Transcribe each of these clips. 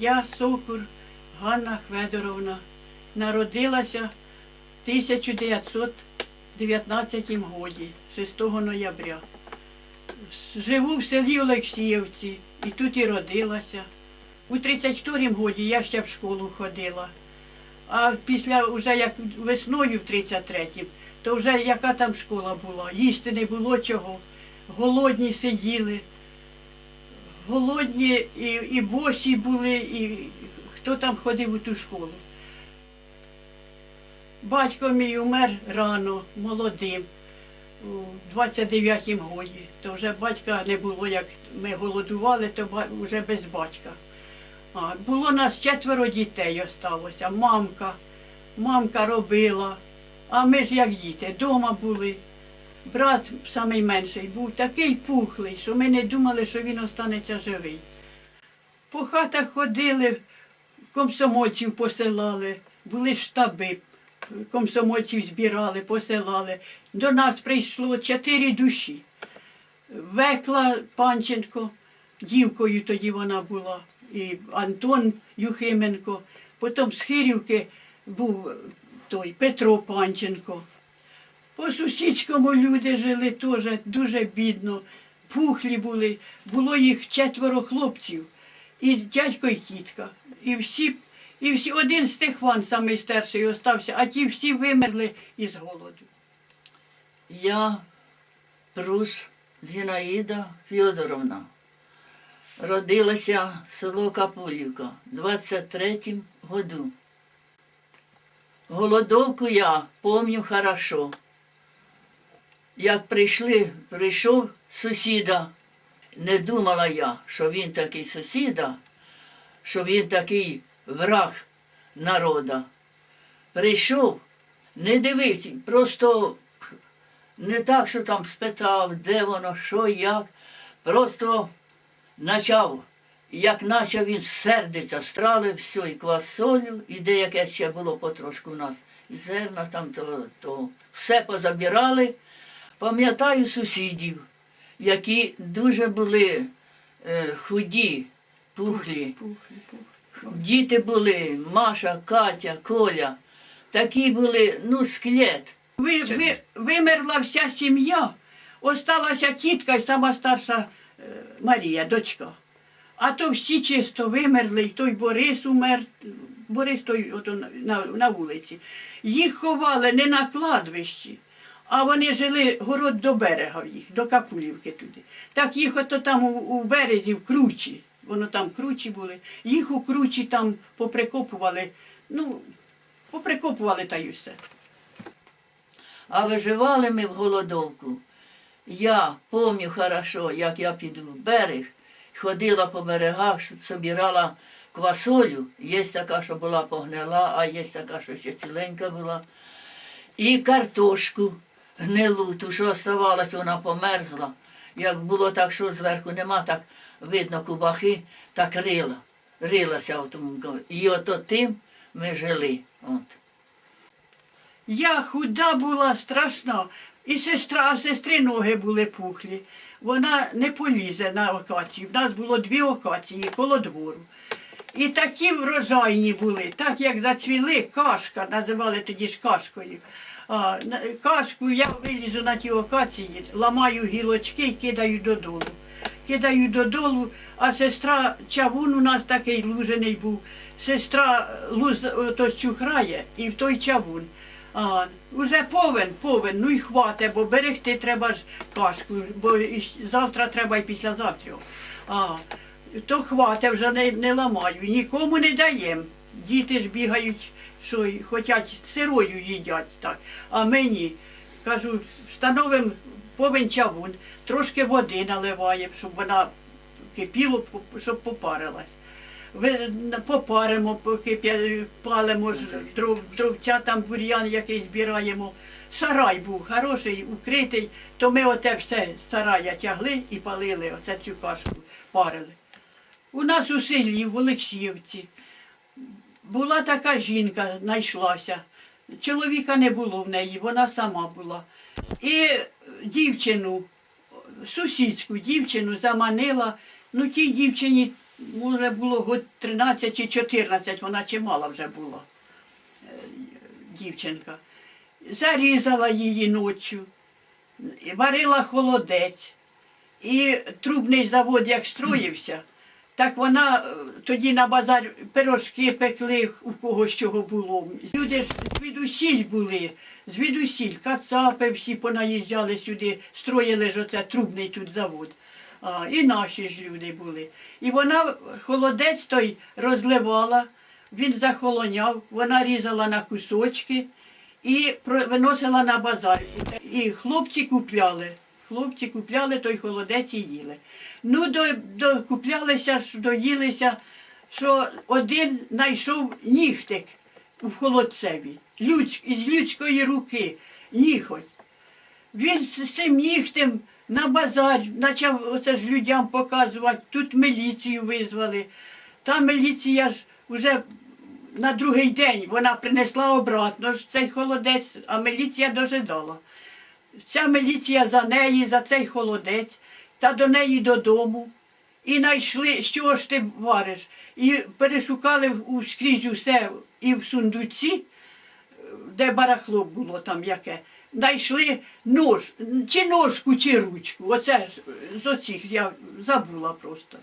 Я Сокур Ганна Хведоровна. Народилася в 1919 годі, 6 ноября. Живу в селі Олексіївці і тут і родилася. У 32 годі я ще в школу ходила. А після, вже як весною в 33-м, то вже яка там школа була? Їсти не було чого. Голодні сиділи. Голодні і, і босі були, і хто там ходив у ту школу. Батько мій умер рано, молодим, у 29-м годі. То вже батька не було, як ми голодували, то вже без батька. А, було нас четверо дітей осталося. Мамка, мамка робила, а ми ж як діти, вдома були. Брат самий менший був такий пухлий, що ми не думали, що він останеться живий. По хатах ходили, комсомольців посилали, були штаби, комсомольців збирали, посилали. До нас прийшло чотири душі. Векла Панченко, дівкою тоді вона була, і Антон Юхименко. Потім з Хирівки був той Петро Панченко. По сусідському люди жили теж дуже бідно, пухлі були, було їх четверо хлопців, і дядько, і тітка. І всі, і всі, один Стефан, самий старший, остався, а ті всі вимерли із голоду. Я Прус Зінаїда Фьодоровна. Родилася в село Капулівка в 23-м году. Голодовку я помню хорошо. Як прийшли, прийшов сусіда, не думала я, що він такий сусіда, що він такий враг народа. Прийшов, не дивився, просто не так, що там спитав, де воно, що, як. Просто почав, як наче він сердиться, страли все, і квасолю, і деяке ще було потрошку у нас. І зерна там, то, то все позабирали. Пам'ятаю сусідів, які дуже були е, худі, пухлі. Діти були, Маша, Катя, Коля. Такі були, ну, склет. Ви, ви, вимерла вся сім'я, осталася тітка і сама старша е, Марія, дочка. А то всі чисто вимерли, і той Борис умер, Борис той ото на, на, на вулиці. Їх ховали не на кладбищі, а вони жили город до берега їх, до Капулівки туди. Так їх ото там у, у березі, в кручі, воно там кручі були, їх у кручі там поприкопували, ну, поприкопували та й усе. А виживали ми в голодовку. Я пам'ятаю хорошо, як я піду в берег, ходила по берегах, що собирала квасолю. Є така, що була погнила, а є така, що ще ціленька була. І картошку гнилу, ту, що оставалась, вона померзла. Як було так, що зверху нема, так видно кубахи, так рила, рилася в тому. І ото тим ми жили. От. Я худа була страшна, і сестра, а сестри ноги були пухлі. Вона не полізе на окацію. В нас було дві окації коло двору. І такі врожайні були, так як зацвіли, кашка, називали тоді ж кашкою. Кашку я вилізу на ті окації, ламаю гілочки і кидаю додолу. Кидаю додолу, а сестра чавун у нас такий лужений був. Сестра луз то чухрає і в той чавун. А, уже повен, повен, ну й хвате, бо берегти треба ж кашку, бо і завтра треба і післязавтра. А, то хвате вже не, не ламаю, нікому не даємо. Діти ж бігають, що хочуть сирою їдять так. А мені кажу, встановимо повен чавун, трошки води наливаємо, щоб вона кипіло, по- щоб попарилась. Попаримо, поки палимо дров, дровця, там бур'ян який збираємо. Сарай був хороший, укритий, то ми оте все сарая тягли і палили оце цю кашку, парили. У нас у селі, в Олексіївці, була така жінка, знайшлася. Чоловіка не було в неї, вона сама була. І дівчину, сусідську дівчину заманила. Ну, тій дівчині може було год 13 чи 14, вона чимала вже була е, дівчинка. Зарізала її ночі, варила холодець. І трубний завод як строївся, так вона е, тоді на базар пирожки пекли, у кого з чого було. Люди ж звідусіль були, звідусіль, кацапи всі понаїжджали сюди, строїли ж оце трубний тут завод. А, і наші ж люди були. І вона холодець той розливала, він захолоняв, вона різала на кусочки і виносила на базар. І хлопці купляли. Хлопці купляли той холодець і їли. Ну, до, докуплялися ж, доїлися, що один знайшов нігтик у холодцеві, людсь, із людської руки, ніхоть. Він з цим нігтем на базар почав оце ж людям показувати, тут міліцію визвали. Та міліція ж вже на другий день вона принесла обратно ж цей холодець, а міліція дожидала. Ця міліція за неї, за цей холодець, та до неї додому. І знайшли, що ж ти вариш. І перешукали скрізь усе і в сундуці, де барахло було там яке. Знайшли нож, чи ножку, чи ручку. Оце з оцих я забула просто.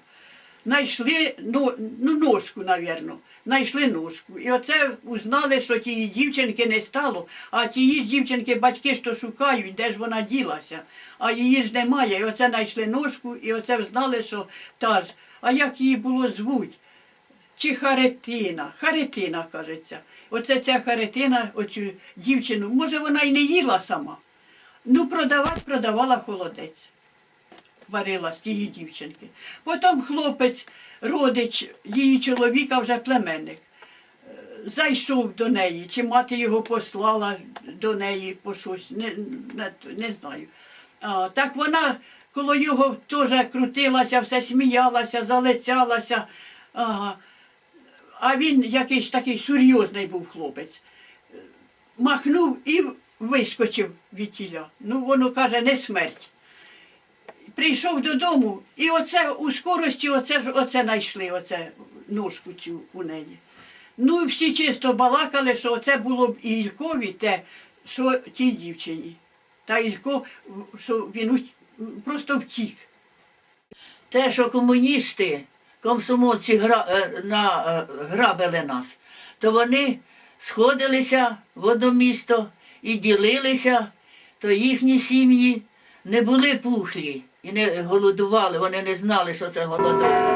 Знайшли ну, ну, ножку, навірно. Знайшли ножку. І оце узнали, що тієї дівчинки не стало, а тієї дівчинки батьки то шукають, де ж вона ділася. А її ж немає. І оце знайшли ножку, і оце знали, що та ж. А як її було звуть? Чи Харитина? Харитина, кажеться. Оце ця Харитина, оцю дівчину, може вона й не їла сама. Ну, продавати продавала холодець. Варила з тієї дівчинки. Потім хлопець, родич її чоловіка, вже племенник, е, зайшов до неї, чи мати його послала до неї по щось, не, не, не знаю. А, так вона коло його теж крутилася, все сміялася, залицялася. Ага. А він якийсь такий серйозний був хлопець. Махнув і вискочив від тіля. Ну, воно каже, не смерть. Прийшов додому, і оце у скорості оце оце знайшли, оце ножку цю у неї. Ну, всі чисто балакали, що це було б і Ількові те, що тій дівчині. Та Ілько, що він просто втік. Те, що комуністи, комсомольці е, е, грабили нас, то вони сходилися в одно місто і ділилися, то їхні сім'ї не були пухлі і не голодували, вони не знали, що це голодовка.